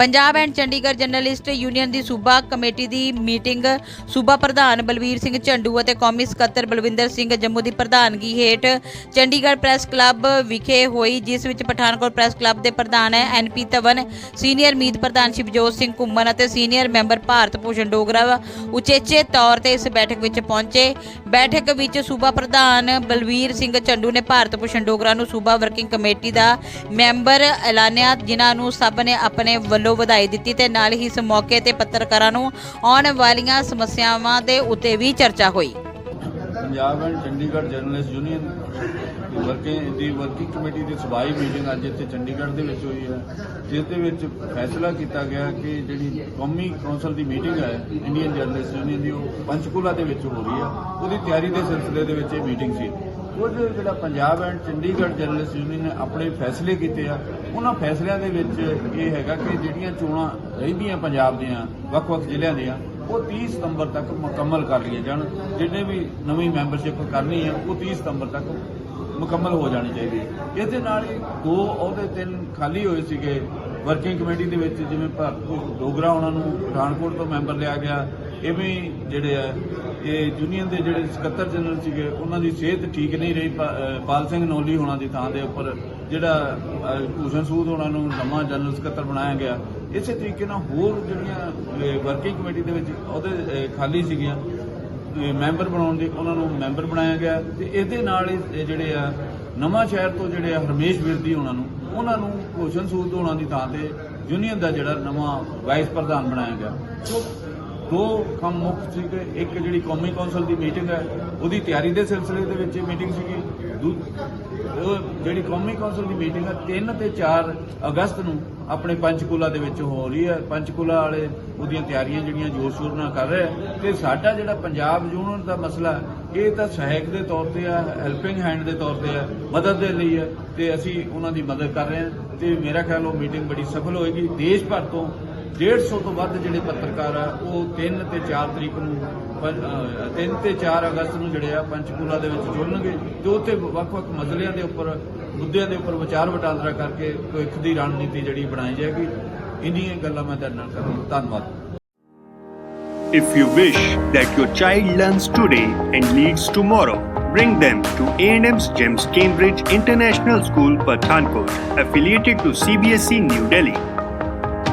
Punjab and Chandigarh journalist union ਦੀ ਸੂਬਾ committee ਦੀ meeting. ਸੂਬਾ ਪ੍ਰਧਾਨ ਬਲਵੀਰ ਸਿੰਘ ਝੰਡੂ ਅਤੇ ਕੌਮੀ ਸਕੱਤਰ ਬਲਵਿੰਦਰ ਸਿੰਘ ਜੰਮੂ ਦੀ ਪ੍ਰਧਾਨਗੀ ਹੇਠ ਚੰਡੀਗੜ੍ਹ ਪ੍ਰੈਸ ਕਲੱਬ ਵਿਖੇ ਹੋਈ, ਜਿਸ ਵਿੱਚ ਪਠਾਨਕੋਟ ਪ੍ਰੈਸ ਕਲੱਬ ਦੇ ਪ੍ਰਧਾਨ ਹੈ ਐਨਪੀ ਧਵਨ, ਸੀਨੀਅਰ ਮੀਤ ਪ੍ਰਧਾਨ ਸ਼ਿਵਜੋਤ ਸਿੰਘ ਘੁੰਮਣ ਅਤੇ ਸੀਨੀਅਰ ਮੈਂਬਰ ਭਾਰਤ ਭੂਸ਼ਣ ਡੋਗਰਾ ਉਚੇਚੇ ਤੌਰ ਤੇ ਇਸ ਬੈਠਕ ਵਿੱਚ ਪਹੁੰਚੇ। ਬੈਠਕ ਵਿੱਚ ਸੂਬਾ ਪ੍ਰਧਾਨ ਬਲਵੀਰ ਸਿੰਘ ਝੰਡੂ ਨੇ ਭਾਰਤ ਭੂਸ਼ਣ ਡੋਗਰਾ ਨੂੰ ਸੂਬਾ ਵਰਕਿੰਗ ਕਮੇਟੀ ਦਾ ਮੈਂਬਰ ਐਲਾਨਿਆ, ਜਿਨ੍ਹਾਂ ਨੂੰ ਸਭ ਨੇ ਆਪਣੇ ਵੱਲੋਂ ਵਧਾਈ ਦਿੱਤੀ ਤੇ ਨਾਲ ਹੀ ਇਸ ਮੌਕੇ ਤੇ ਪੱਤਰਕਾਰਾਂ ਨੂੰ ਆਉਣ ਵਾਲੀਆਂ ਸਮੱਸਿਆਵਾਂ ਦੇ ਉੱਤੇ ਵੀ ਚਰਚਾ ਹੋਈ। Punjab and Chandigarh journalist union the working ਦੀ ਵਰਕਿੰਗ ਕਮੇਟੀ ਦੀ ਸਬਾਈ ਮੀਟਿੰਗ ਅੱਜ ਇੱਥੇ ਚੰਡੀਗੜ੍ਹ ਦੇ ਵਿੱਚ ਹੋਈ ਹੈ, ਜਿਸ ਦੇ ਵਿੱਚ ਫੈਸਲਾ ਕੀਤਾ ਗਿਆ ਕਿ ਜਿਹੜੀ ਕੌਮੀ ਕੌਂਸਲ ਦੀ ਮੀਟਿੰਗ ਹੈ, ਇੰਡੀਅਨ ਜਰਨਲਿਸਟ ਯੂਨੀਅਨ ਦੀ, ਉਹ ਪੰਚਕੂਲਾ ਦੇ ਵਿੱਚ ਹੋ ਰਹੀ ਹੈ। ਉਹਦੀ ਤਿਆਰੀ ਦੇ ਸਿਲਸਿਲੇ ਦੇ ਵਿੱਚ ਇਹ ਮੀਟਿੰਗ ਸੀ। ਕੁਝ ਜਿਹੜਾ Punjab and Chandigarh journalist union ਨੇ ਆਪਣੇ ਫੈਸਲੇ ਕੀਤੇ ਆ, ਉਹਨਾਂ ਫੈਸਲਿਆਂ ਦੇ ਵਿੱਚ ਇਹ ਹੈਗਾ ਕਿ ਜਿਹੜੀਆਂ ਚੋਣਾਂ ਰਹਿੰਦੀਆਂ ਪੰਜਾਬ ਦੀਆਂ, ਵੱਖ-ਵੱਖ ਜ਼ਿਲ੍ਹਿਆਂ ਦੀਆਂ, ਉਹ 30 ਸਤੰਬਰ ਤੱਕ ਮੁਕੰਮਲ ਕਰ ਲਈਆਂ ਜਾਣ। ਜਿਹਨੇ ਵੀ ਨਵੀਂ ਮੈਂਬਰਸ਼ਿਪ ਕਰਨੀ ਹੈ ਉਹ 30 ਸਤੰਬਰ ਤੱਕ ਮੁਕੰਮਲ ਹੋ ਜਾਣੀ ਚਾਹੀਦੀ ਹੈ ਇਸ ਦੇ ਨਾਲ ਹੀ ਦੋ ਅਹੁਦੇ ਤਿੰਨ ਖਾਲੀ ਹੋਏ ਸੀਗੇ। ਵਰਕਿੰਗ ਕਮੇਟੀ ਦੇ ਵਿੱਚ ਜਿਵੇਂ ਭਾਰਤ ਡੋਗਰਾ ਉਹਨਾਂ ਨੂੰ ਪਠਾਨਕੋਟ ਤੋਂ ਮੈਂਬਰ ਲਿਆ ਗਿਆ ਇਵੇਂ ਹੀ ਜਿਹੜੇ ਆ, ਇਹ ਯੂਨੀਅਨ ਦੇ ਜਿਹੜੇ ਸਕੱਤਰ ਜਨਰਲ ਸੀਗੇ, ਉਹਨਾਂ ਦੀ ਸਿਹਤ ਠੀਕ ਨਹੀਂ ਰਹੀ। ਪਾਲ ਸਿੰਘ ਨੋਲੀ ਹੋਣਾ ਦੀ ਥਾਂ ਦੇ ਉੱਪਰ ਜਿਹੜਾ ਭੂਸ਼ਣ ਸੂਦ ਉਹਨਾਂ ਨੂੰ ਨਵਾਂ ਜਨਰਲ ਸਕੱਤਰ ਬਣਾਇਆ ਗਿਆ। ਇਸੇ ਤਰੀਕੇ ਨਾਲ ਹੋਰ ਜਿਹੜੀਆਂ ਵਰਕਿੰਗ ਕਮੇਟੀ ਦੇ ਵਿੱਚ ਉਹਦੇ ਖਾਲੀ ਸੀਗੀਆਂ। ਮੈਂਬਰ ਬਣਾਉਣ ਦੀ ਉਹਨਾਂ ਨੂੰ ਮੈਂਬਰ ਬਣਾਇਆ ਗਿਆ। ਤੇ ਇਹਦੇ ਨਾਲ ਹੀ ਜਿਹੜੇ ਆ, ਨਵਾਂ ਸ਼ਹਿਰ ਤੋਂ ਜਿਹੜੇ ਆ ਹਰਮੇਸ਼ ਵਿਰਦੀ ਉਹਨਾਂ ਨੂੰ ਉਹਨਾਂ ਨੂੰ ਭੂਸ਼ਣ ਸੂਦ ਹੋਣਾ ਦੀ ਥਾਂ ਤੇ ਯੂਨੀਅਨ ਦਾ ਜਿਹੜਾ ਨਵਾਂ ਵਾਈਸ ਪ੍ਰਧਾਨ ਬਣਾਇਆ ਗਿਆ। ਸੋ ਦੋ ਕੰਮ ਮੁੱਖ ਸੀਗੇ। ਇੱਕ ਜਿਹੜੀ ਕੌਮੀ ਕੌਂਸਲ ਦੀ ਮੀਟਿੰਗ ਹੈ, ਉਹਦੀ ਤਿਆਰੀ ਦੇ ਸਿਲਸਿਲੇ ਦੇ ਵਿੱਚ ਇਹ ਮੀਟਿੰਗ ਸੀਗੀ। ਦੂ- ਜਿਹੜੀ ਕੌਮੀ ਕੌਂਸਲ ਦੀ ਮੀਟਿੰਗ ਹੈ 3 ਤੇ 4 ਅਗਸਤ ਨੂੰ ਆਪਣੇ ਪੰਚਕੂਲਾ ਦੇ ਵਿੱਚ ਹੋ ਰਹੀ ਹੈ। ਪੰਚਕੂਲਾ ਵਾਲੇ ਉਹਦੀਆਂ ਤਿਆਰੀਆਂ ਜਿਹੜੀਆਂ ਜ਼ੋਰ ਸ਼ੋਰ ਨਾਲ ਕਰ ਰਹੇ ਆ ਤੇ ਸਾਡਾ ਜਿਹੜਾ ਪੰਜਾਬ ਯੂਨੀਅਨ ਦਾ ਮਸਲਾ ਇਹ ਤਾਂ ਸਹਾਇਕ ਦੇ ਤੌਰ ਤੇ ਆ, ਹੈਲਪਿੰਗ ਹੈਂਡ ਦੇ ਤੌਰ ਤੇ ਆ, ਮਦਦ ਦੇ ਲਈ ਹੈ। ਤੇ ਅਸੀਂ ਉਹਨਾਂ ਦੀ ਮਦਦ ਕਰ ਰਹੇ ਹਾਂ। ਤੇ ਮੇਰਾ ਖਿਆਲ ਉਹ ਮੀਟਿੰਗ ਬੜੀ ਸਫਲ ਹੋਏਗੀ। ਦੇਸ਼ ਭਰ ਤੋਂ 150 ਤੋਂ ਵੱਧ ਜਿਹੜੇ ਪੱਤਰਕਾਰ ਆ ਉਹ 3 ਤੇ 4 ਤਰੀਕ ਨੂੰ 3 ਤੇ 4 ਅਗਸਤ ਨੂੰ ਜਿਹੜੇ ਆ ਪੰਚਕੂਲਾ ਦੇ ਵਿੱਚ ਜੁੜਨਗੇ ਤੇ ਉੱਥੇ ਵੱਖ-ਵੱਖ ਮਸਲਿਆਂ ਦੇ ਉੱਪਰ ਮੁੱਦਿਆਂ ਦੇ ਉੱਪਰ ਵਿਚਾਰ ਵਟਾਂਦਰਾ ਕਰਕੇ ਭਵਿੱਖ ਦੀ ਰਣਨੀਤੀ ਜਿਹੜੀ ਬਣਾਈ ਜਾਏਗੀ ਇੰਨੀਆਂ ਗੱਲਾਂ ਮੈਂ ਤੁਹਾਡੇ ਨਾਲ ਕਰਾਂ ਧੰਨਵਾਦ If you wish that your child learns today and leads tomorrow, bring them to A&M's GEMS Cambridge International School, Pathankot, affiliated to CBSE E, New Delhi.